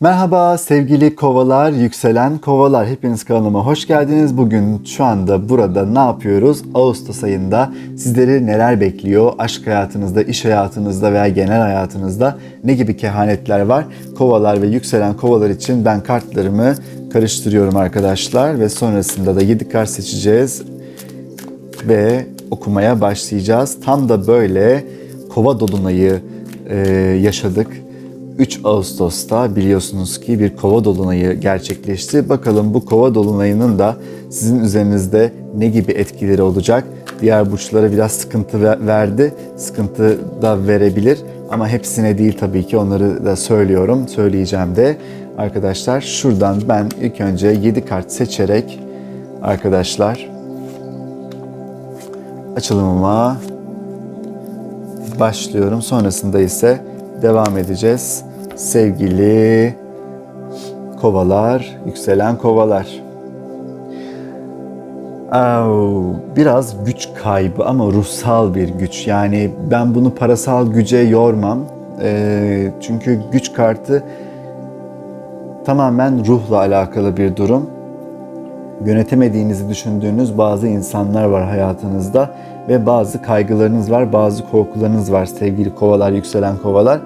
Merhaba sevgili kovalar, yükselen kovalar. Hepiniz kanalıma hoş geldiniz. Bugün şu anda burada ne yapıyoruz? Ağustos ayında sizleri neler bekliyor? Aşk hayatınızda, iş hayatınızda veya genel hayatınızda ne gibi kehanetler var? Kovalar ve yükselen kovalar için ben kartlarımı karıştırıyorum arkadaşlar. Ve sonrasında da 7 kart seçeceğiz ve okumaya başlayacağız. Tam da böyle kova dolunayı e, yaşadık. 3 Ağustos'ta biliyorsunuz ki bir kova dolunayı gerçekleşti. Bakalım bu kova dolunayının da sizin üzerinizde ne gibi etkileri olacak? Diğer burçlara biraz sıkıntı ver- verdi. Sıkıntı da verebilir ama hepsine değil tabii ki onları da söylüyorum. Söyleyeceğim de arkadaşlar şuradan ben ilk önce 7 kart seçerek arkadaşlar açılımıma başlıyorum. Sonrasında ise devam edeceğiz. Sevgili kovalar, yükselen kovalar. Biraz güç kaybı ama ruhsal bir güç. Yani ben bunu parasal güce yormam. Ee, çünkü güç kartı tamamen ruhla alakalı bir durum yönetemediğinizi düşündüğünüz bazı insanlar var hayatınızda ve bazı kaygılarınız var, bazı korkularınız var sevgili kovalar, yükselen kovalar.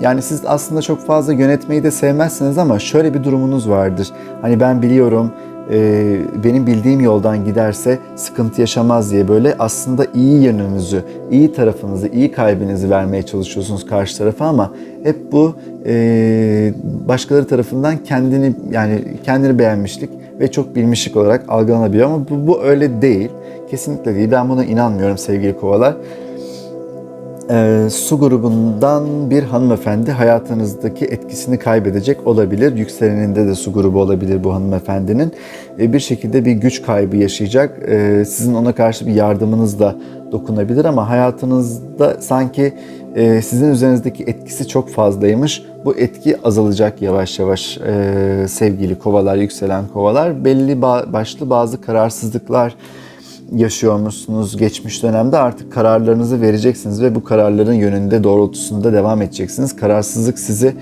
Yani siz aslında çok fazla yönetmeyi de sevmezsiniz ama şöyle bir durumunuz vardır. Hani ben biliyorum e, benim bildiğim yoldan giderse sıkıntı yaşamaz diye böyle aslında iyi yönünüzü, iyi tarafınızı, iyi kalbinizi vermeye çalışıyorsunuz karşı tarafa ama hep bu e, başkaları tarafından kendini yani kendini beğenmişlik ve çok bilmişlik olarak algılanabiliyor ama bu, bu öyle değil. Kesinlikle değil. Ben buna inanmıyorum sevgili kovalar. Ee, su grubundan bir hanımefendi hayatınızdaki etkisini kaybedecek olabilir. Yükseleninde de su grubu olabilir bu hanımefendinin. Ee, bir şekilde bir güç kaybı yaşayacak. Ee, sizin ona karşı bir yardımınız da dokunabilir ama hayatınızda sanki e, sizin üzerinizdeki etkisi çok fazlaymış. Bu etki azalacak yavaş yavaş e, sevgili kovalar, yükselen kovalar. Belli ba- başlı bazı kararsızlıklar yaşıyormuşsunuz geçmiş dönemde artık kararlarınızı vereceksiniz ve bu kararların yönünde doğrultusunda devam edeceksiniz. Kararsızlık sizi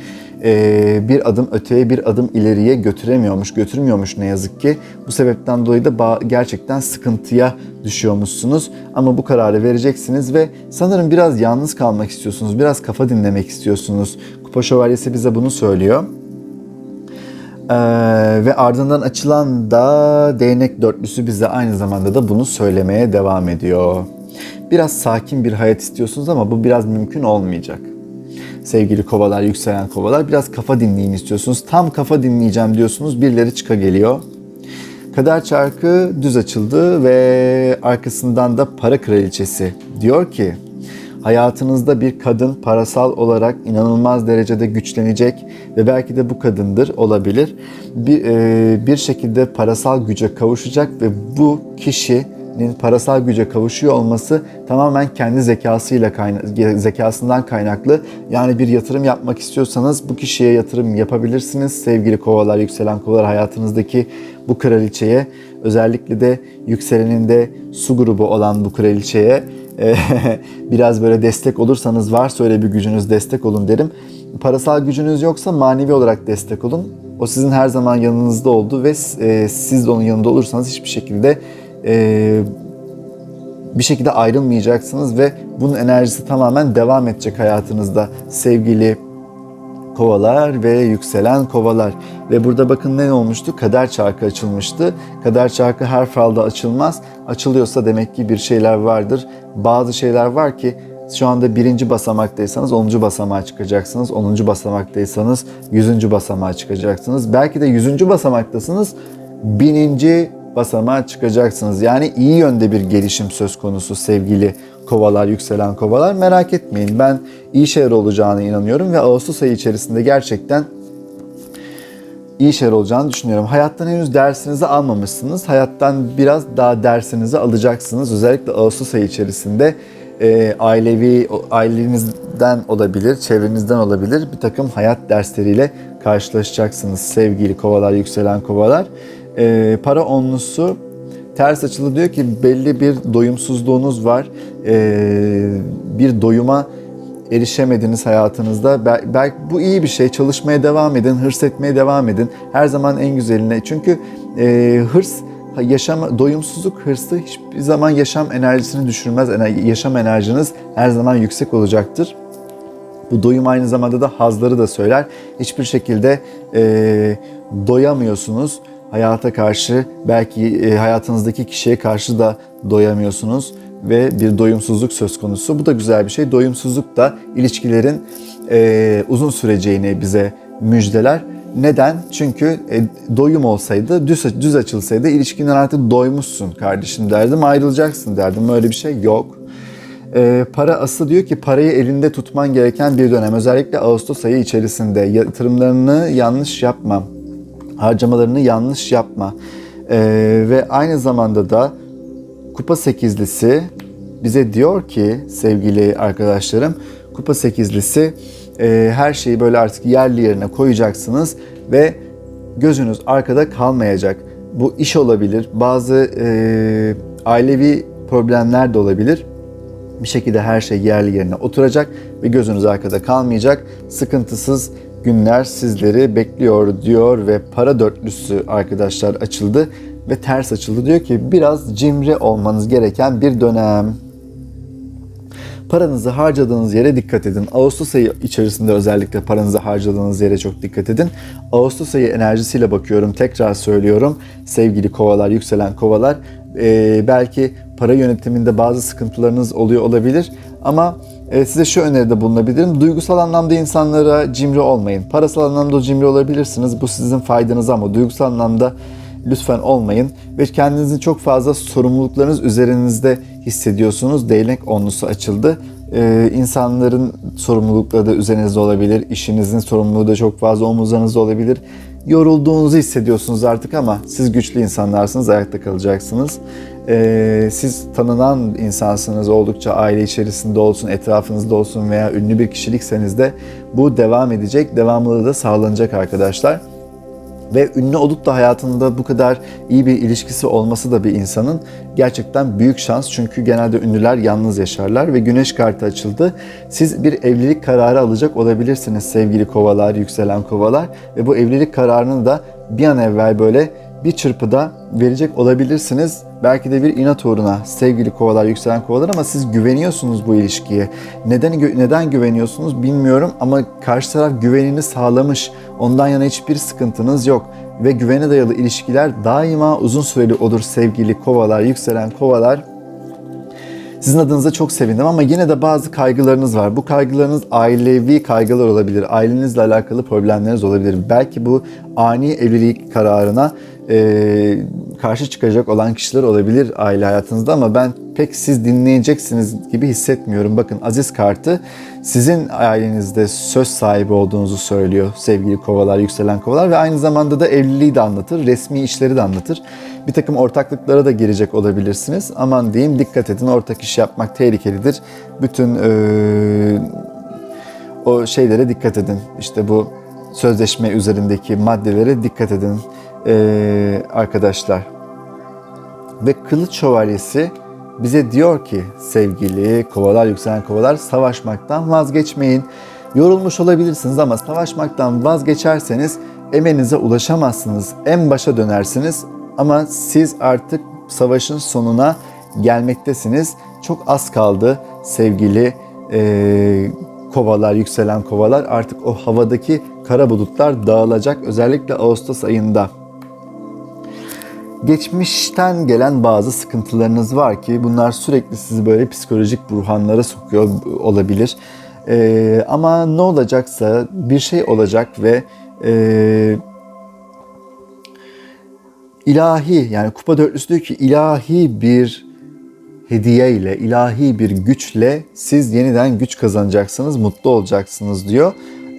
e, bir adım öteye bir adım ileriye götüremiyormuş, götürmüyormuş ne yazık ki. Bu sebepten dolayı da gerçekten sıkıntıya düşüyormuşsunuz. Ama bu kararı vereceksiniz ve sanırım biraz yalnız kalmak istiyorsunuz, biraz kafa dinlemek istiyorsunuz. Kupa Şövalyesi bize bunu söylüyor. Ee, ve ardından açılan da değnek dörtlüsü bize aynı zamanda da bunu söylemeye devam ediyor. Biraz sakin bir hayat istiyorsunuz ama bu biraz mümkün olmayacak. Sevgili kovalar, yükselen kovalar biraz kafa dinleyin istiyorsunuz. Tam kafa dinleyeceğim diyorsunuz birileri çıka geliyor. Kader çarkı düz açıldı ve arkasından da para kraliçesi diyor ki hayatınızda bir kadın parasal olarak inanılmaz derecede güçlenecek ve belki de bu kadındır olabilir. Bir, e, bir şekilde parasal güce kavuşacak ve bu kişinin parasal güce kavuşuyor olması tamamen kendi zekasıyla kayna- zekasından kaynaklı. Yani bir yatırım yapmak istiyorsanız bu kişiye yatırım yapabilirsiniz. Sevgili kovalar, yükselen kovalar hayatınızdaki bu kraliçeye özellikle de yükseleninde su grubu olan bu kraliçeye e, biraz böyle destek olursanız varsa öyle bir gücünüz destek olun derim. Parasal gücünüz yoksa manevi olarak destek olun. O sizin her zaman yanınızda oldu ve e, siz de onun yanında olursanız hiçbir şekilde e, bir şekilde ayrılmayacaksınız ve bunun enerjisi tamamen devam edecek hayatınızda sevgili kovalar ve yükselen kovalar. Ve burada bakın ne olmuştu? Kader çarkı açılmıştı. Kader çarkı her falda açılmaz. Açılıyorsa demek ki bir şeyler vardır. Bazı şeyler var ki şu anda birinci basamaktaysanız 10. basamağa çıkacaksınız. 10. basamaktaysanız 100. basamağa çıkacaksınız. Belki de 100. basamaktasınız. Bininci basamağa çıkacaksınız. Yani iyi yönde bir gelişim söz konusu sevgili kovalar, yükselen kovalar. Merak etmeyin ben iyi şeyler olacağına inanıyorum ve Ağustos ayı içerisinde gerçekten iyi şeyler olacağını düşünüyorum. Hayattan henüz dersinizi almamışsınız. Hayattan biraz daha dersinizi alacaksınız. Özellikle Ağustos ayı içerisinde e, ailevi, ailenizden olabilir, çevrenizden olabilir bir takım hayat dersleriyle karşılaşacaksınız sevgili kovalar, yükselen kovalar. E, para onlusu ters açılı diyor ki belli bir doyumsuzluğunuz var. E, bir doyuma erişemediniz hayatınızda. Bel- belki bu iyi bir şey. Çalışmaya devam edin, hırs etmeye devam edin. Her zaman en güzeline. Çünkü e, hırs yaşam doyumsuzluk hırsı hiçbir zaman yaşam enerjisini düşürmez. Yaşam enerjiniz her zaman yüksek olacaktır. Bu doyum aynı zamanda da hazları da söyler. Hiçbir şekilde e, doyamıyorsunuz hayata karşı. Belki e, hayatınızdaki kişiye karşı da doyamıyorsunuz ve bir doyumsuzluk söz konusu. Bu da güzel bir şey. Doyumsuzluk da ilişkilerin e, uzun süreceğini bize müjdeler. Neden? Çünkü e, doyum olsaydı, düz, düz açılsaydı ilişkinden artık doymuşsun kardeşim derdim, ayrılacaksın derdim. Öyle bir şey yok. E, para aslı diyor ki parayı elinde tutman gereken bir dönem. Özellikle Ağustos ayı içerisinde yatırımlarını yanlış yapma. Harcamalarını yanlış yapma. E, ve aynı zamanda da Kupa sekizlisi bize diyor ki sevgili arkadaşlarım Kupa sekizlisi e, her şeyi böyle artık yerli yerine koyacaksınız ve gözünüz arkada kalmayacak. Bu iş olabilir, bazı e, ailevi problemler de olabilir. Bir şekilde her şey yerli yerine oturacak ve gözünüz arkada kalmayacak. Sıkıntısız günler sizleri bekliyor diyor ve para dörtlüsü arkadaşlar açıldı ve ters açıldı. Diyor ki biraz cimri olmanız gereken bir dönem. Paranızı harcadığınız yere dikkat edin. Ağustos ayı içerisinde özellikle paranızı harcadığınız yere çok dikkat edin. Ağustos ayı enerjisiyle bakıyorum. Tekrar söylüyorum. Sevgili kovalar, yükselen kovalar. Ee, belki para yönetiminde bazı sıkıntılarınız oluyor olabilir. Ama size şu öneride bulunabilirim. Duygusal anlamda insanlara cimri olmayın. Parasal anlamda cimri olabilirsiniz. Bu sizin faydanız ama duygusal anlamda lütfen olmayın ve kendinizi çok fazla sorumluluklarınız üzerinizde hissediyorsunuz. Değnek onlusu açıldı. Ee, insanların sorumlulukları da üzerinizde olabilir. İşinizin sorumluluğu da çok fazla omuzlarınızda olabilir. Yorulduğunuzu hissediyorsunuz artık ama siz güçlü insanlarsınız, ayakta kalacaksınız. Ee, siz tanınan insansınız oldukça aile içerisinde olsun, etrafınızda olsun veya ünlü bir kişilikseniz de bu devam edecek, devamlılığı da sağlanacak arkadaşlar. Ve ünlü olup da hayatında bu kadar iyi bir ilişkisi olması da bir insanın gerçekten büyük şans. Çünkü genelde ünlüler yalnız yaşarlar ve güneş kartı açıldı. Siz bir evlilik kararı alacak olabilirsiniz sevgili kovalar, yükselen kovalar. Ve bu evlilik kararını da bir an evvel böyle bir çırpıda verecek olabilirsiniz. Belki de bir inat uğruna sevgili kovalar, yükselen kovalar ama siz güveniyorsunuz bu ilişkiye. Neden neden güveniyorsunuz bilmiyorum ama karşı taraf güvenini sağlamış. Ondan yana hiçbir sıkıntınız yok ve güvene dayalı ilişkiler daima uzun süreli olur sevgili kovalar, yükselen kovalar. Sizin adınıza çok sevindim ama yine de bazı kaygılarınız var. Bu kaygılarınız ailevi kaygılar olabilir. Ailenizle alakalı problemleriniz olabilir. Belki bu ani evlilik kararına e, karşı çıkacak olan kişiler olabilir aile hayatınızda ama ben pek siz dinleyeceksiniz gibi hissetmiyorum. Bakın Aziz kartı sizin ailenizde söz sahibi olduğunuzu söylüyor sevgili kovalar, yükselen kovalar ve aynı zamanda da evliliği de anlatır, resmi işleri de anlatır. Bir takım ortaklıklara da girecek olabilirsiniz. Aman diyeyim dikkat edin ortak iş yapmak tehlikelidir. Bütün e, o şeylere dikkat edin. İşte bu sözleşme üzerindeki maddelere dikkat edin e, arkadaşlar. Ve Kılıç Şövalyesi bize diyor ki sevgili kovalar, yükselen kovalar savaşmaktan vazgeçmeyin. Yorulmuş olabilirsiniz ama savaşmaktan vazgeçerseniz emeğinize ulaşamazsınız. En başa dönersiniz ama siz artık savaşın sonuna gelmektesiniz. Çok az kaldı sevgili e, kovalar, yükselen kovalar. Artık o havadaki kara bulutlar dağılacak özellikle Ağustos ayında. Geçmişten gelen bazı sıkıntılarınız var ki bunlar sürekli sizi böyle psikolojik burhanlara sokuyor olabilir. Ee, ama ne olacaksa bir şey olacak ve e, ilahi yani kupa dörtlüsü diyor ki ilahi bir hediye ile, ilahi bir güçle siz yeniden güç kazanacaksınız, mutlu olacaksınız diyor.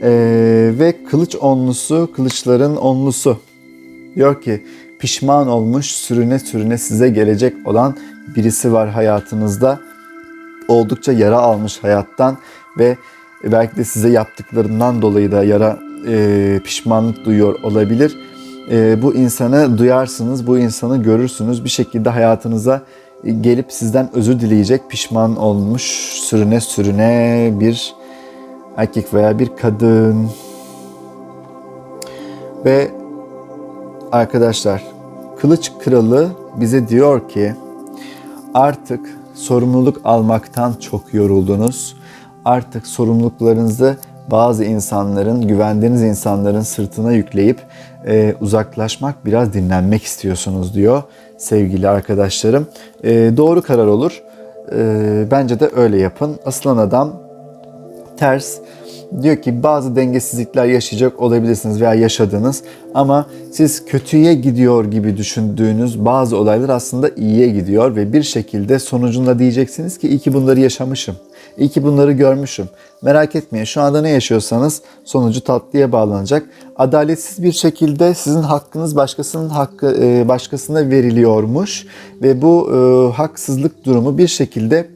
Ee, ve kılıç onlusu, kılıçların onlusu diyor ki pişman olmuş sürüne sürüne size gelecek olan birisi var hayatınızda. Oldukça yara almış hayattan ve belki de size yaptıklarından dolayı da yara e, pişmanlık duyuyor olabilir. E, bu insanı duyarsınız, bu insanı görürsünüz. Bir şekilde hayatınıza gelip sizden özür dileyecek pişman olmuş sürüne sürüne bir erkek veya bir kadın. Ve arkadaşlar Kılıç Kralı bize diyor ki artık sorumluluk almaktan çok yoruldunuz. Artık sorumluluklarınızı bazı insanların, güvendiğiniz insanların sırtına yükleyip e, uzaklaşmak, biraz dinlenmek istiyorsunuz diyor sevgili arkadaşlarım. E, doğru karar olur. E, bence de öyle yapın. Aslan adam ters. Diyor ki bazı dengesizlikler yaşayacak olabilirsiniz veya yaşadınız ama siz kötüye gidiyor gibi düşündüğünüz bazı olaylar aslında iyiye gidiyor ve bir şekilde sonucunda diyeceksiniz ki iyi ki bunları yaşamışım. İyi ki bunları görmüşüm. Merak etmeyin şu anda ne yaşıyorsanız sonucu tatlıya bağlanacak. Adaletsiz bir şekilde sizin hakkınız başkasının hakkı e, başkasına veriliyormuş ve bu e, haksızlık durumu bir şekilde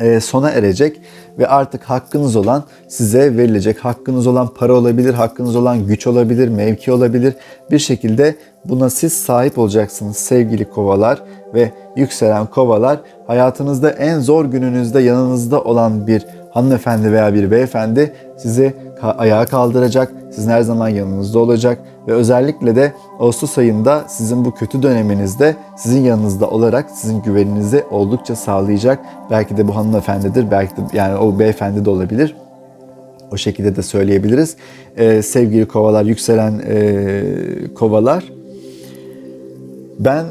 e, sona erecek ve artık hakkınız olan size verilecek. Hakkınız olan para olabilir, hakkınız olan güç olabilir, mevki olabilir. Bir şekilde buna siz sahip olacaksınız sevgili kovalar ve yükselen kovalar. Hayatınızda en zor gününüzde yanınızda olan bir hanımefendi veya bir beyefendi sizi ayağa kaldıracak, sizin her zaman yanınızda olacak ve özellikle de Ağustos ayında sizin bu kötü döneminizde sizin yanınızda olarak sizin güveninizi oldukça sağlayacak. Belki de bu hanımefendidir, belki de yani o beyefendi de olabilir. O şekilde de söyleyebiliriz. Ee, sevgili kovalar, yükselen e, kovalar. Ben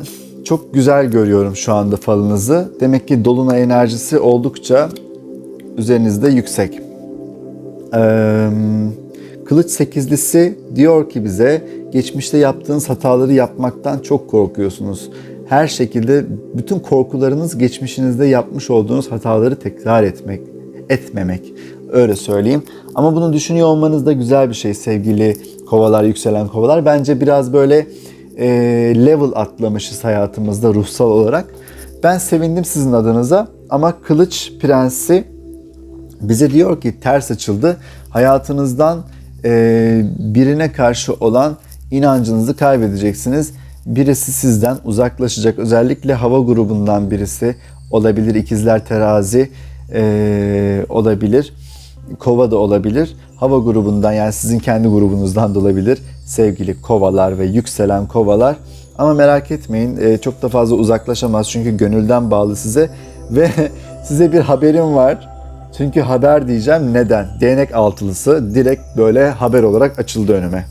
çok güzel görüyorum şu anda falınızı. Demek ki dolunay enerjisi oldukça üzerinizde yüksek. Ee, Kılıç sekizlisi diyor ki bize geçmişte yaptığınız hataları yapmaktan çok korkuyorsunuz. Her şekilde bütün korkularınız geçmişinizde yapmış olduğunuz hataları tekrar etmek, etmemek. Öyle söyleyeyim. Ama bunu düşünüyor olmanız da güzel bir şey sevgili kovalar, yükselen kovalar. Bence biraz böyle e, level atlamışız hayatımızda ruhsal olarak. Ben sevindim sizin adınıza ama Kılıç Prensi bize diyor ki ters açıldı. Hayatınızdan e, birine karşı olan inancınızı kaybedeceksiniz. Birisi sizden uzaklaşacak. Özellikle hava grubundan birisi olabilir. İkizler terazi e, olabilir. Kova da olabilir. Hava grubundan yani sizin kendi grubunuzdan da olabilir. Sevgili kovalar ve yükselen kovalar. Ama merak etmeyin e, çok da fazla uzaklaşamaz çünkü gönülden bağlı size ve size bir haberim var. Çünkü haber diyeceğim neden? Değnek altılısı direkt böyle haber olarak açıldı önüme.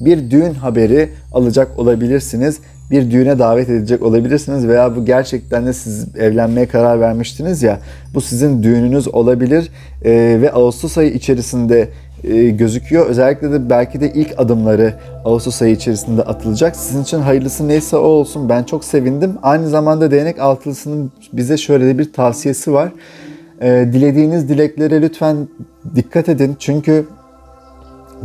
Bir düğün haberi alacak olabilirsiniz. Bir düğüne davet edilecek olabilirsiniz veya bu gerçekten de siz evlenmeye karar vermiştiniz ya bu sizin düğününüz olabilir Ee, ve Ağustos ayı içerisinde e, gözüküyor. Özellikle de belki de ilk adımları Ağustos ayı içerisinde atılacak. Sizin için hayırlısı neyse o olsun. Ben çok sevindim. Aynı zamanda değnek altılısının bize şöyle bir tavsiyesi var. Ee, dilediğiniz dileklere lütfen dikkat edin. Çünkü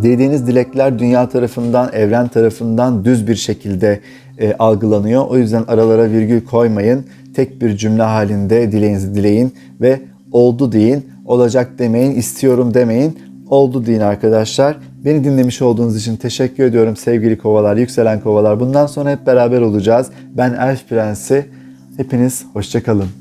dilediğiniz dilekler dünya tarafından, evren tarafından düz bir şekilde e, algılanıyor. O yüzden aralara virgül koymayın. Tek bir cümle halinde dileğinizi dileyin ve oldu deyin. Olacak demeyin, istiyorum demeyin. Oldu deyin arkadaşlar. Beni dinlemiş olduğunuz için teşekkür ediyorum sevgili kovalar, yükselen kovalar. Bundan sonra hep beraber olacağız. Ben Elf Prensi. Hepiniz hoşçakalın.